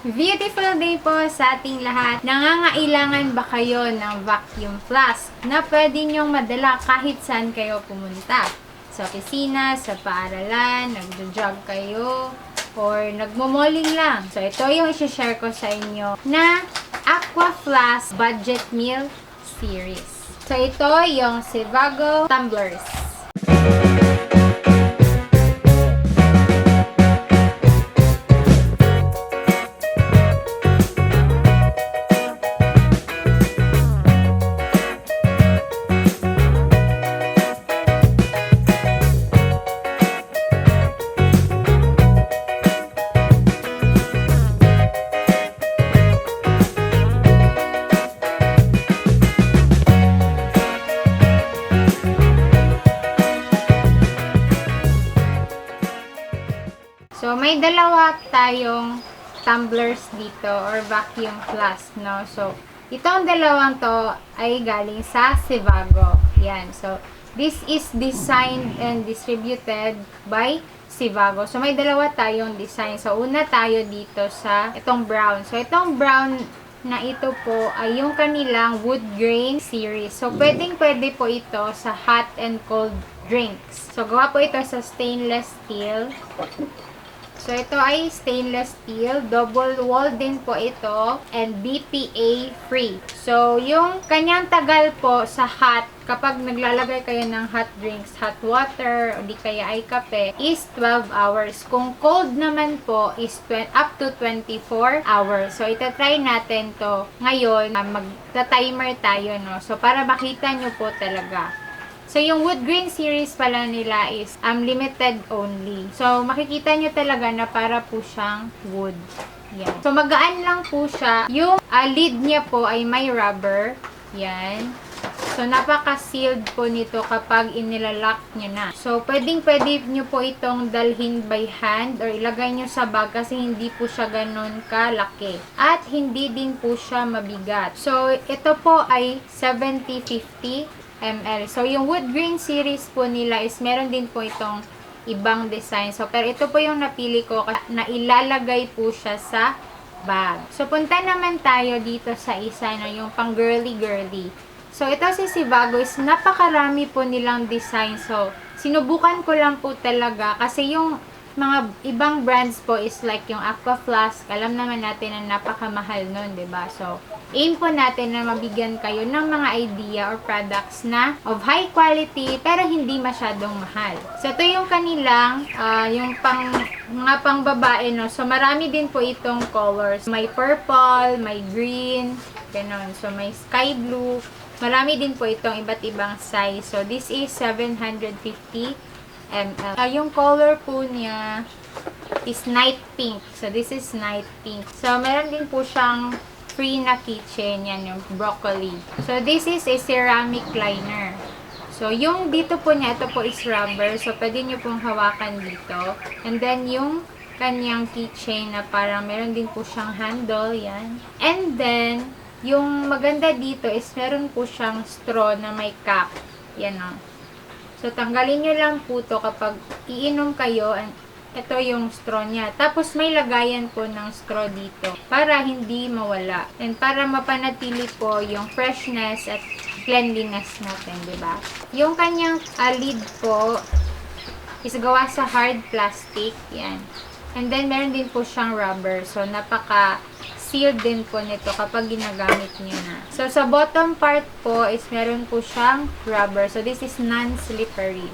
Beautiful day po sa ating lahat. Nangangailangan ba kayo ng vacuum flask na pwede nyong madala kahit saan kayo pumunta? Sa opisina, sa paaralan, nagjo-jog kayo, or nagmomoling lang. So, ito yung isi-share ko sa inyo na Aqua Flask Budget Meal Series. So, ito yung Sivago Tumblers. May dalawa tayong tumblers dito or vacuum flask, no? So, itong dalawang to ay galing sa Sivago. Yan. So, this is designed and distributed by Sivago. So, may dalawa tayong design. So, una tayo dito sa itong brown. So, itong brown na ito po ay yung kanilang wood grain series. So, pwedeng pwede po ito sa hot and cold drinks. So, gawa po ito sa stainless steel. So, ito ay stainless steel. Double wall din po ito. And BPA free. So, yung kanyang tagal po sa hot, kapag naglalagay kayo ng hot drinks, hot water, o di kaya ay kape, is 12 hours. Kung cold naman po, is 20, up to 24 hours. So, itatry natin to ngayon. Magta-timer tayo, no? So, para makita nyo po talaga. So, yung wood grain series pala nila is um, limited only. So, makikita nyo talaga na para po siyang wood. Yan. So, magaan lang po siya. Yung ah, lid niya po ay may rubber. Yan. So, napaka-sealed po nito kapag inilalak nyo na. So, pwedeng-pwede nyo po itong dalhin by hand or ilagay nyo sa bag kasi hindi po siya ganun kalaki. At hindi din po siya mabigat. So, ito po ay 70-50 ml. So, yung wood grain series po nila is meron din po itong ibang design. So, pero ito po yung napili ko na ilalagay po siya sa bag. So, punta naman tayo dito sa isa na yung pang girly-girly. So, ito si Sivago is napakarami po nilang design. So, sinubukan ko lang po talaga kasi yung mga ibang brands po is like yung Aqua Flask. Alam naman natin na napakamahal nun, ba? So, aim po natin na mabigyan kayo ng mga idea or products na of high quality pero hindi masyadong mahal. So, ito yung kanilang ah, yung pang mga pang babae, no? So, marami din po itong colors. May purple, may green, ganon. So, may sky blue. Marami din po itong iba't ibang size. So, this is 750 ml. Uh, yung color po niya is night pink. So, this is night pink. So, meron din po siyang free na keychain. Yan, yung broccoli. So, this is a ceramic liner. So, yung dito po niya, ito po is rubber. So, pwede nyo pong hawakan dito. And then, yung kanyang keychain na parang meron din po siyang handle. Yan. And then, yung maganda dito is meron po siyang straw na may cap. Yan o. So, tanggalin nyo lang po to kapag iinom kayo. Ito yung straw niya. Tapos, may lagayan po ng straw dito para hindi mawala. And para mapanatili po yung freshness at cleanliness natin, di ba? Yung kanyang uh, lid po is gawa sa hard plastic. Yan. And then, meron din po siyang rubber. So, napaka sealed din po nito kapag ginagamit niyo na. So, sa bottom part po is meron po siyang rubber. So, this is non-slippery.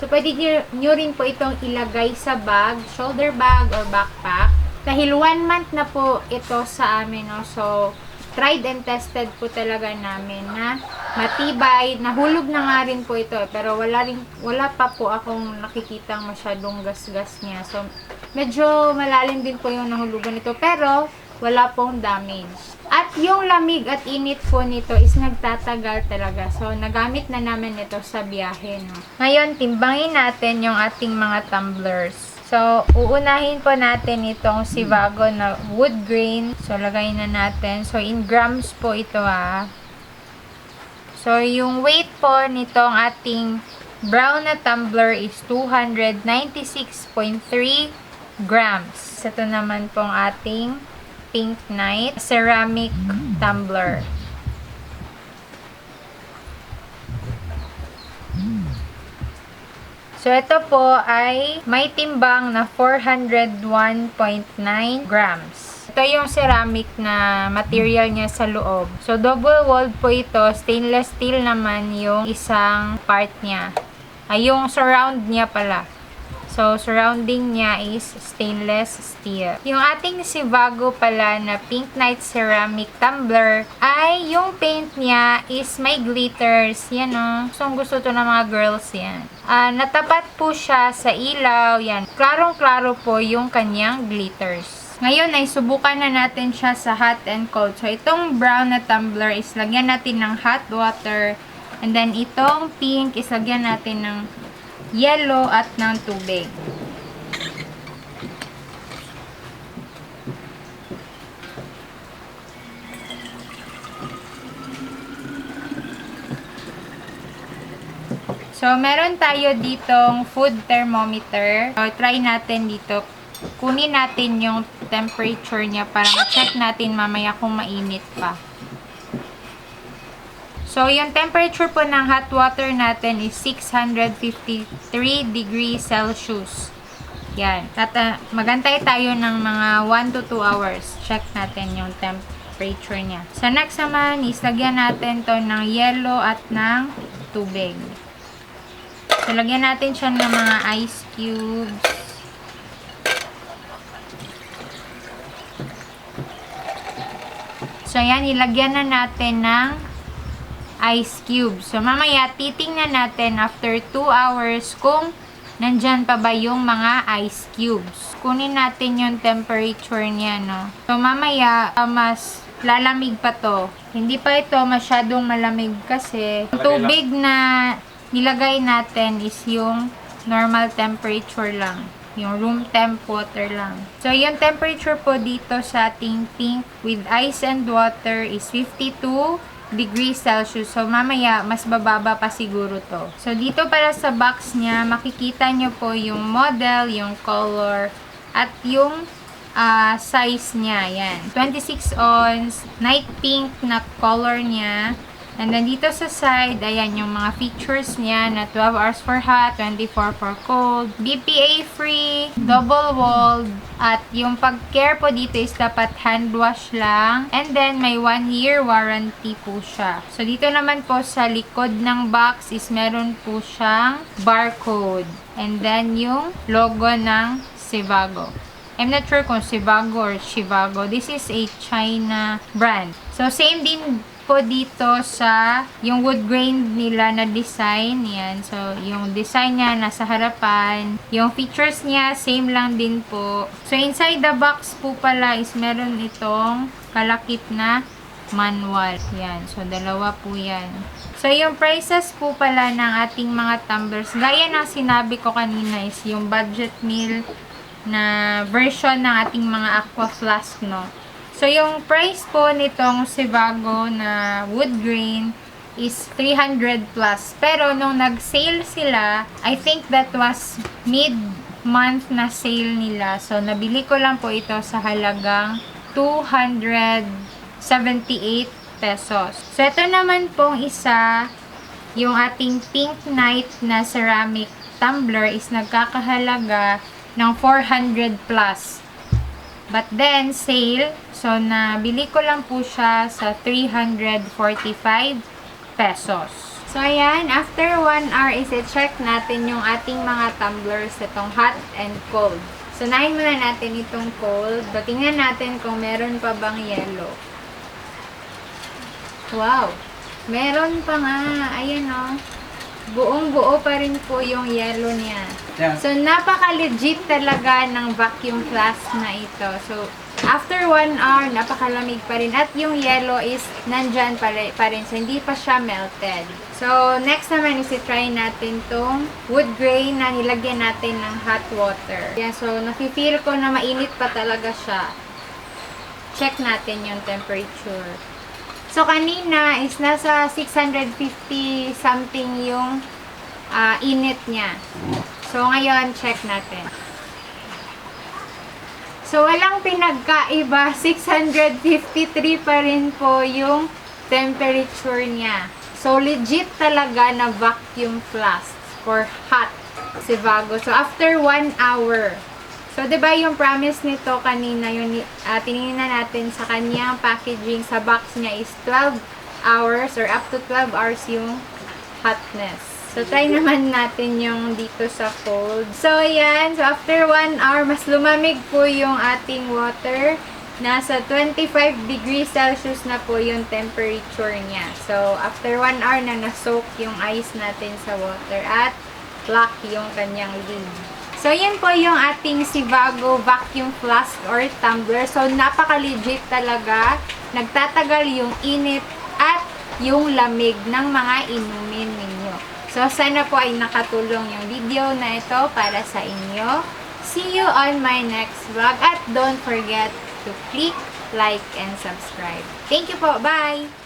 So, pwede nyo, rin po itong ilagay sa bag, shoulder bag or backpack. Dahil one month na po ito sa amin, no? So, tried and tested po talaga namin na matibay. Nahulog na nga rin po ito, pero wala, rin, wala pa po akong nakikitang masyadong gas-gas niya. So, medyo malalim din po yung nahulugan nito. Pero, wala pong damage. At yung lamig at init po nito is nagtatagal talaga. So, nagamit na namin ito sa biyahe. No? Ngayon, timbangin natin yung ating mga tumblers. So, uunahin po natin itong Sivago na wood grain. So, lagay na natin. So, in grams po ito ah. So, yung weight po nitong ating brown na tumbler is 296.3 grams. Ito naman pong ating Pink Night ceramic tumbler. So, ito po ay may timbang na 401.9 grams. Ito yung ceramic na material niya sa loob. So, double walled po ito. Stainless steel naman yung isang part niya. Ay, yung surround niya pala. So, surrounding niya is stainless steel. Yung ating Sivago pala na Pink Night Ceramic Tumbler ay yung paint niya is may glitters. Yan o. So, gusto to ng mga girls yan. Ah, natapat po siya sa ilaw. Yan. Klarong-klaro po yung kanyang glitters. Ngayon ay subukan na natin siya sa hot and cold. So, itong brown na tumbler is lagyan natin ng hot water. And then, itong pink is lagyan natin ng yellow at ng tubig. So, meron tayo ditong food thermometer. So, try natin dito. Kunin natin yung temperature niya para ma-check natin mamaya kung mainit pa. So, yung temperature po ng hot water natin is 653 degrees Celsius. Yan. At uh, magantay tayo ng mga 1 to 2 hours. Check natin yung temperature niya. So, next naman is lagyan natin to ng yellow at ng tubig. So, lagyan natin siya ng mga ice cubes. So, yan. Ilagyan na natin ng ice cubes. So, mamaya, titingnan natin after 2 hours kung nandyan pa ba yung mga ice cubes. Kunin natin yung temperature niya, no? So, mamaya, uh, mas lalamig pa to. Hindi pa ito masyadong malamig kasi yung tubig na nilagay natin is yung normal temperature lang. Yung room temp water lang. So, yung temperature po dito sa ating pink with ice and water is 52 degrees Celsius. So, mamaya, mas bababa pa siguro to. So, dito para sa box niya, makikita nyo po yung model, yung color, at yung ah, size niya. Yan. 26 ounce, night pink na color niya. And then, dito sa side, ayan yung mga features niya na 12 hours for hot, 24 for cold, BPA free, double walled, at yung pag-care po dito is dapat hand wash lang. And then, may 1 year warranty po siya. So, dito naman po sa likod ng box is meron po siyang barcode. And then, yung logo ng Sivago. I'm not sure kung Sivago or Shivago. This is a China brand. So, same din po dito sa yung wood grain nila na design. Yan. So, yung design niya nasa harapan. Yung features niya, same lang din po. So, inside the box po pala is meron itong kalakip na manual. Yan. So, dalawa po yan. So, yung prices po pala ng ating mga tumblers, gaya ng sinabi ko kanina is yung budget meal na version ng ating mga aqua flask, no? So, yung price po nitong Sivago na wood grain is 300 plus. Pero, nung nag-sale sila, I think that was mid-month na sale nila. So, nabili ko lang po ito sa halagang 278 pesos. So, ito naman pong isa, yung ating pink night na ceramic tumbler is nagkakahalaga ng 400 plus. But then, sale, so nabili ko lang po siya sa 345 pesos. So, ayan, after 1 hour is check natin yung ating mga tumblers, itong hot and cold. So, nahin muna natin itong cold. So, tingnan natin kung meron pa bang yellow. Wow! Meron pa nga. Ayan. Oh. Buong buo pa rin po yung yellow niya. Yeah. So, napaka-legit talaga ng vacuum flask na ito. So, after one hour, napakalamig pa rin. At yung yellow is nandyan pa, ri- pa rin. So, hindi pa siya melted. So, next naman is try natin tong wood grain na nilagyan natin ng hot water. Yan, so, nafe-feel ko na mainit pa talaga siya. Check natin yung temperature. So, kanina is nasa 650 something yung ah, init niya. So, ngayon, check natin. So, walang pinagkaiba. 653 pa rin po yung temperature niya. So, legit talaga na vacuum flask for hot Sivago. So, after 1 hour. So, di ba yung promise nito kanina, yung uh, tinignan natin sa kanyang packaging sa box niya is 12 hours or up to 12 hours yung hotness. So, try naman natin yung dito sa cold. So, ayan. So, after 1 hour, mas lumamig po yung ating water. Nasa 25 degrees Celsius na po yung temperature niya. So, after 1 hour na na-soak yung ice natin sa water at lock yung kanyang lid. So, yan po yung ating Sivago vacuum flask or tumbler. So, napaka-legit talaga. Nagtatagal yung init at yung lamig ng mga inumin ninyo. So, sana po ay nakatulong yung video na ito para sa inyo. See you on my next vlog. At don't forget to click, like, and subscribe. Thank you po. Bye!